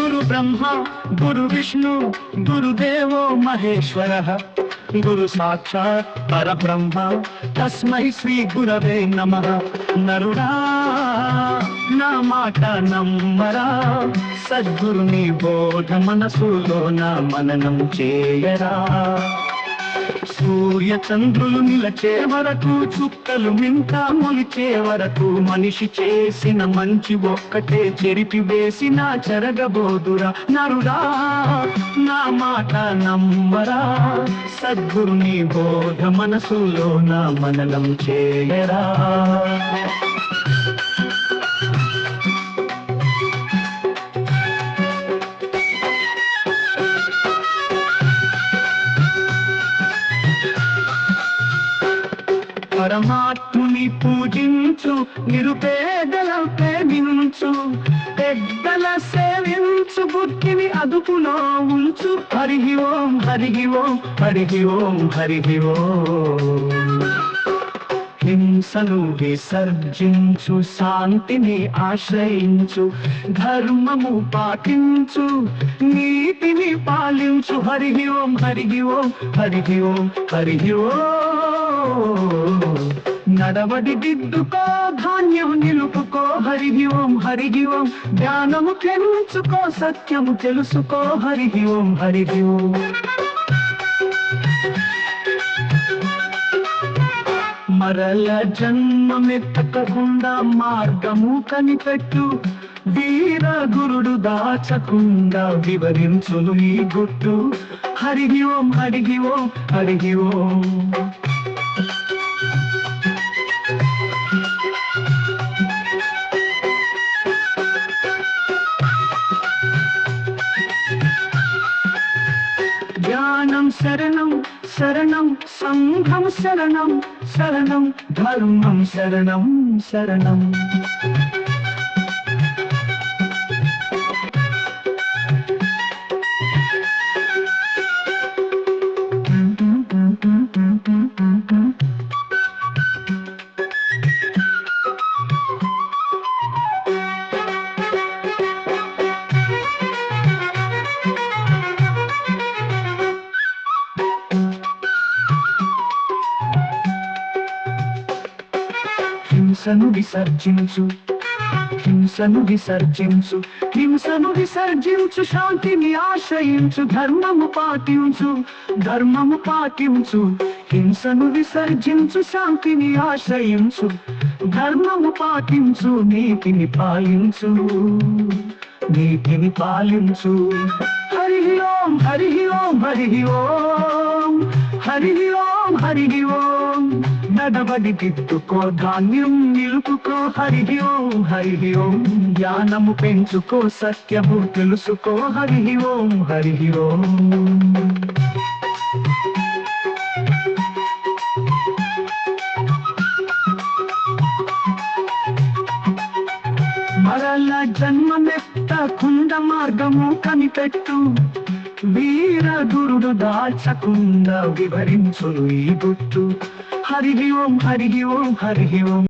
గురు బ్రహ్మ గురు విష్ణు గురుదేవో మహేశ్వర. గురు సాక్షాత్ పరబ్రహ్మ తస్మై శ్రీ గురవే నమ. నరుడా నా మాట నమ్మరా. సద్గురుని బోధ మనసులో నా మననం చేయరా. సూర్య చంద్రులు నిలచే వరకు చుక్కలు మింత మొలిచే వరకు మనిషి చేసిన మంచి ఒక్కటే చెరిపి వేసిన చెరగబోదురా. నరుడా నా మాట నమ్మరా. సద్గురుని బోధ మనసులో నా మనలం చేయరా. పరమాత్ముని పూజించు నిరుపేదల ప్రేమించు పెద్దల సేవించు బుద్ధిని అదుపులో ఉంచు. హరి ఓం హరి ఓం హరి ఓం హరి ఓం. హింసను విసర్జించు శాంతిని ఆశ్రయించు ధర్మము పాటించు నీతిని పాలించు. హరి ఓం హరి ఓం హరి ఓం హరి ఓం. నడవడి దిద్దుకో ధాన్యం నిలుపుకో హరి ఓం హరి ఓం ధ్యానము పెంచుకో సత్యము తెలుసుకో హరి ఓం హరి ఓం మరల జన్మమెత్తకుండా మార్గము కనిపెట్టు. వీర గురుడు దాచకుండా వివరించును ఈ గుట్టు. హరి ఓం హరి ఓం హరి ఓం జ్ఞానం శరణం శరణం సంఘం శరణం శరణం ధర్మం శరణం శరణం. హింసను విసర్జించు. హింసను విసర్జించు. హింసను విసర్జించు శాంతిని ఆశ్రయించు ధర్మము పాటించు. ధర్మము పాటించు. హింసను విసర్జించు శాంతిని ఆశ్రయించు. ధర్మము పాటించు నీతిని పాలించు. నీతిని పాలించు. హరి ఓం హరి ఓం హరి ఓం. హరి ఓం హరి ఓం. నడవడి దిద్దుకో ధాన్యం నిలుపుకో హరి ఓం హరి ఓం జ్ఞానము పెంచుకో సత్యము తెలుసుకో హరి ఓం హరి ఓం మరల జన్మమెత్తకుండా మార్గము కనిపెట్టు. వీర గురుడు దాచకుండా వివరించును ఈ గుట్టు హరి ఓం హరి ఓం హరి ఓం.